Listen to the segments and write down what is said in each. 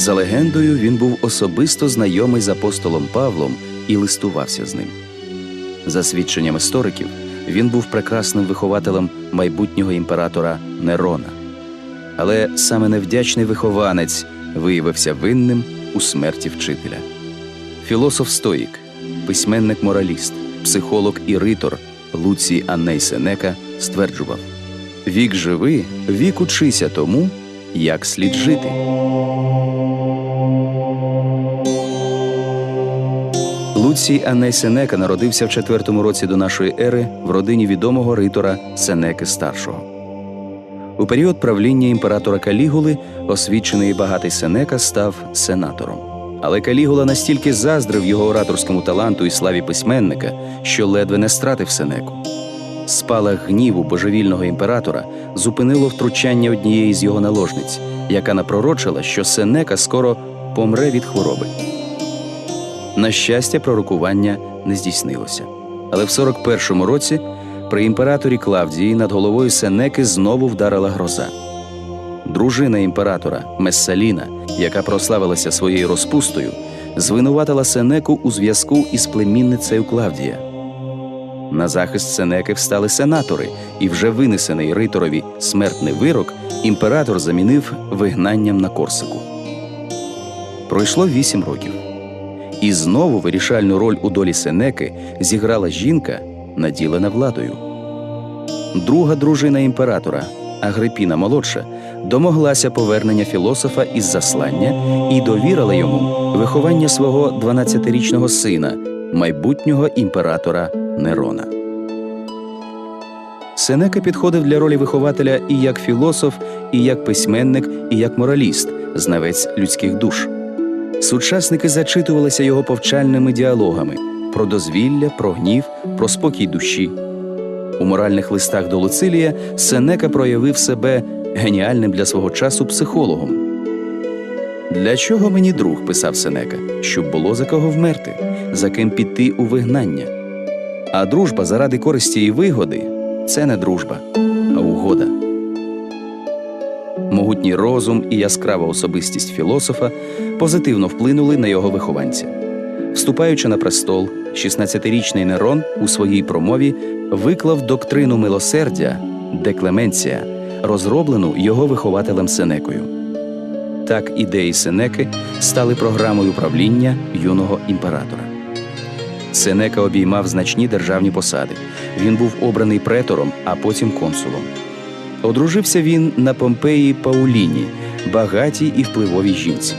За легендою, він був особисто знайомий з апостолом Павлом і листувався з ним. За свідченням істориків, він був прекрасним вихователем майбутнього імператора Нерона. Але саме невдячний вихованець виявився винним у смерті вчителя. Філософ стоїк, письменник мораліст, психолог і ритор Луцій Анней Сенека стверджував: Вік живи, вік учися тому, як слід жити. Луцій Анней Сенека народився в IV році до нашої ери в родині відомого ритора Сенеки Старшого. У період правління імператора Калігули освічений і багатий Сенека став сенатором. Але Калігула настільки заздрив його ораторському таланту і славі письменника, що ледве не стратив Сенеку. Спалах гніву божевільного імператора зупинило втручання однієї з його наложниць, яка напророчила, що Сенека скоро помре від хвороби. На щастя, пророкування не здійснилося. Але в 41-му році при імператорі Клавдії над головою Сенеки знову вдарила гроза. Дружина імператора Мессаліна, яка прославилася своєю розпустою, звинуватила Сенеку у зв'язку із племінницею Клавдія. На захист Сенеки встали сенатори, і вже винесений риторові смертний вирок імператор замінив вигнанням на Корсику. Пройшло вісім років. І знову вирішальну роль у долі Сенеки зіграла жінка, наділена владою. Друга дружина імператора, Агрипіна молодша, домоглася повернення філософа із заслання і довірила йому виховання свого 12-річного сина, майбутнього імператора Нерона. Сенека підходив для ролі вихователя і як філософ, і як письменник, і як мораліст, знавець людських душ. Сучасники зачитувалися його повчальними діалогами про дозвілля, про гнів, про спокій душі. У моральних листах до Луцилія Сенека проявив себе геніальним для свого часу психологом. Для чого мені друг, писав Сенека, щоб було за кого вмерти, за ким піти у вигнання. А дружба заради користі і вигоди це не дружба, а угода. Могутній розум і яскрава особистість філософа позитивно вплинули на його вихованця. Вступаючи на престол, 16-річний Нерон у своїй промові виклав доктрину милосердя деклеменція, розроблену його вихователем Сенекою. Так ідеї Сенеки стали програмою правління юного імператора. Сенека обіймав значні державні посади. Він був обраний претором, а потім консулом. Одружився він на Помпеї Пауліні, багатій і впливовій жінці.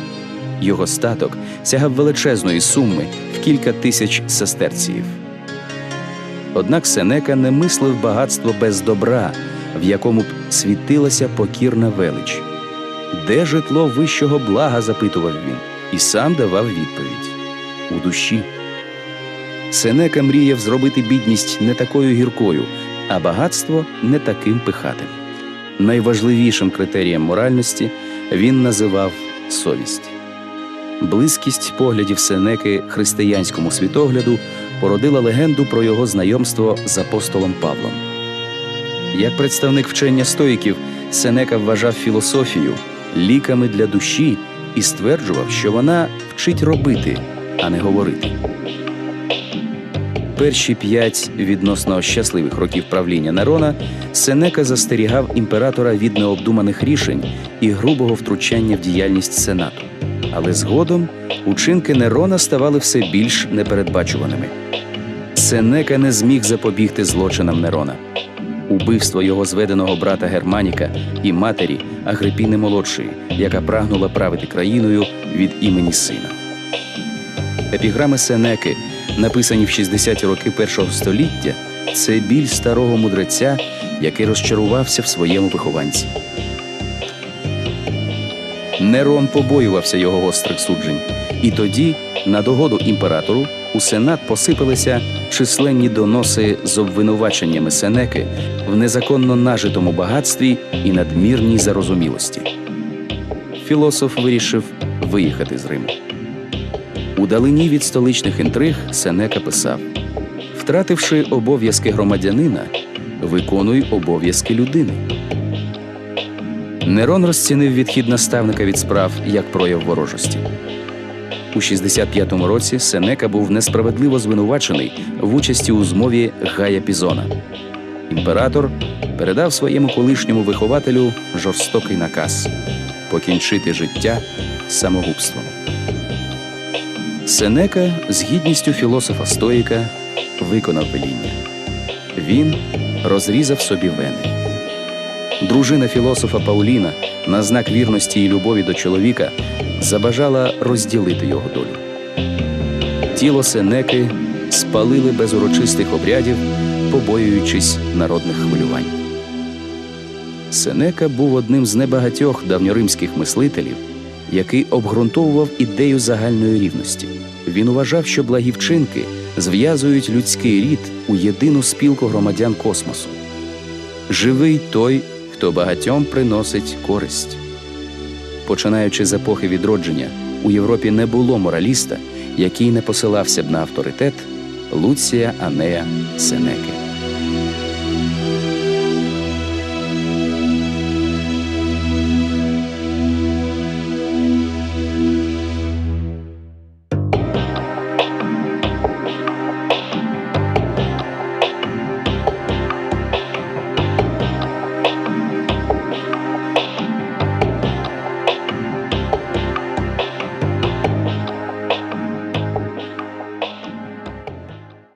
Його статок сягав величезної суми в кілька тисяч сестерціїв. Однак Сенека не мислив багатство без добра, в якому б світилася покірна велич. Де житло вищого блага? запитував він, і сам давав відповідь у душі. Сенека мріяв зробити бідність не такою гіркою, а багатство не таким пихатим. Найважливішим критерієм моральності він називав совість. Близькість поглядів Сенеки християнському світогляду породила легенду про його знайомство з апостолом Павлом. Як представник вчення стоїків, Сенека вважав філософію ліками для душі і стверджував, що вона вчить робити, а не говорити. Перші п'ять відносно щасливих років правління Нерона Сенека застерігав імператора від необдуманих рішень і грубого втручання в діяльність сенату. Але згодом учинки Нерона ставали все більш непередбачуваними. Сенека не зміг запобігти злочинам Нерона. Убивство його зведеного брата Германіка і матері Агрипіни молодшої, яка прагнула правити країною від імені сина. Епіграми Сенеки, написані в 60-ті роки першого століття, це біль старого мудреця, який розчарувався в своєму вихованці. Нерон побоювався його гострих суджень, і тоді, на догоду імператору, у сенат посипалися численні доноси з обвинуваченнями Сенеки в незаконно нажитому багатстві і надмірній зарозумілості. Філософ вирішив виїхати з Риму. Удалині від столичних інтриг Сенека писав: втративши обов'язки громадянина, виконуй обов'язки людини. Нерон розцінив відхід наставника від справ як прояв ворожості. У 65-му році Сенека був несправедливо звинувачений в участі у змові Гая Пізона. Імператор передав своєму колишньому вихователю жорстокий наказ покінчити життя самогубством. Сенека з гідністю філософа стоїка виконав веління. Він розрізав собі вени. Дружина філософа Пауліна на знак вірності і любові до чоловіка забажала розділити його долю. Тіло Сенеки спалили без урочистих обрядів, побоюючись народних хвилювань. Сенека був одним з небагатьох давньоримських мислителів, який обґрунтовував ідею загальної рівності. Він вважав, що благі вчинки зв'язують людський рід у єдину спілку громадян космосу. Живий той, хто багатьом приносить користь. Починаючи з епохи відродження, у Європі не було мораліста, який не посилався б на авторитет Луція Анея Сенеки.